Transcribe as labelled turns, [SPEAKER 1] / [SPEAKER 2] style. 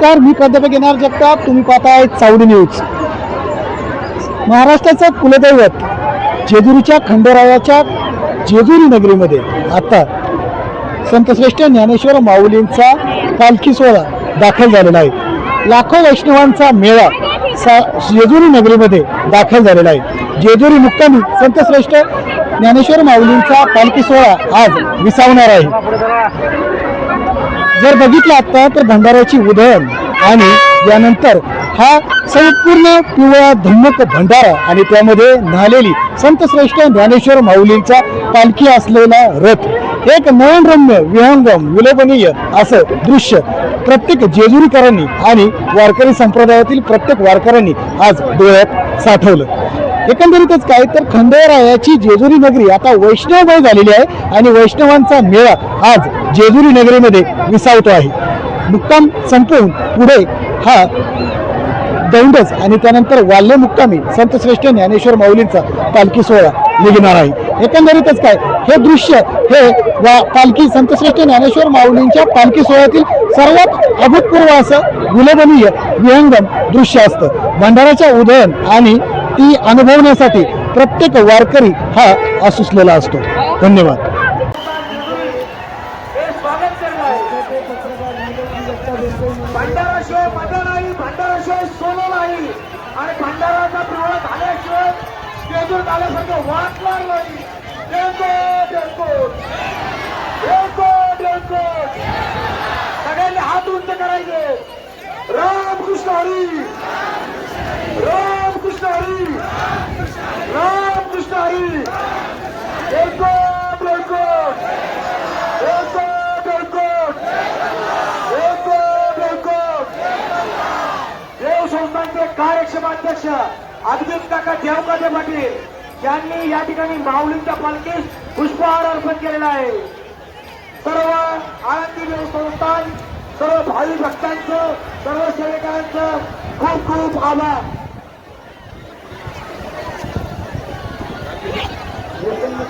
[SPEAKER 1] नमस्कार मी प्राध्यापक येणार जगताप. तुम्ही पाहताय चावडी न्यूज. महाराष्ट्राचं कुलदैवत जेजुरीच्या खंडोरायाच्या जेजुरी नगरीमध्ये आता संतश्रेष्ठ ज्ञानेश्वर माऊलींचा पालखी सोहळा दाखल झालेला आहे. लाखो वैष्णवांचा मेळा सा जेजुरी नगरीमध्ये दाखल झालेला आहे. जेजुरी मुक्कामी संतश्रेष्ठ ज्ञानेश्वर माऊलींचा पालखी सोहळा आज विसावणार आहे. जर बघितलं आता तर भंडाऱ्याची उधळण आणि यानंतर हा संपूर्ण पिवळा धम्मक भंडारा आणि त्यामध्ये न्हालेली संतश्रेष्ठ ज्ञानेश्वर माऊलींचा पालखी असलेला रथ एक नयनरम्य विहंगम विलोभनीय असं दृश्य प्रत्येक जेजुरीकरांनी आणि वारकरी संप्रदायातील प्रत्येक वारकऱ्यांनी आज डोळ्यात साठवलं. एकंदरीतच काय तर खंडोरायाची जेजुरी नगरी आता वैष्णवमय झालेली आहे आणि वैष्णवांचा मेळा आज जेजुरी नगरीमध्ये विसावतो आहे. मुक्काम संपवून पुढे हा दौंडच आणि त्यानंतर वाल्य मुक्कामी संतश्रेष्ठ ज्ञानेश्वर माऊलींचा पालखी सोहळा निघणार आहे. एकंदरीतच काय हे दृश्य हे वा पालखी संतश्रेष्ठ ज्ञानेश्वर माऊलींच्या पालखी सोहळ्यातील सर्वात अभूतपूर्व असं विलोभनीय विहंगम दृश्य असतं. भंडाराच्या उदयन आणि ती अनुभवण्यासाठी प्रत्येक वारकरी हा असुसलेला असतो. धन्यवाद.
[SPEAKER 2] आणि भंडाराचा प्रवाह झाल्याशिवाय वाटणार नाही. सगळ्यांनी हात उंच करायचे. रामकृष्ण हरी. रामकृष्ण हरी रामकृष्ण हरी डेलकोट डेलकोट डेलकोट डेलकोट डेलकोट डेलकोट देव संस्थांचे कार्यक्षम अध्यक्ष अद्भुत काका देवकाते पाटील यांनी या ठिकाणी माऊलींच्या पालखीस पुष्पहार अर्पण केलेला आहे. सर्व आनंदी देव संस्थान सर्व भावी भक्तांचं सर्व सेवेकरांचं खूप खूप आभार.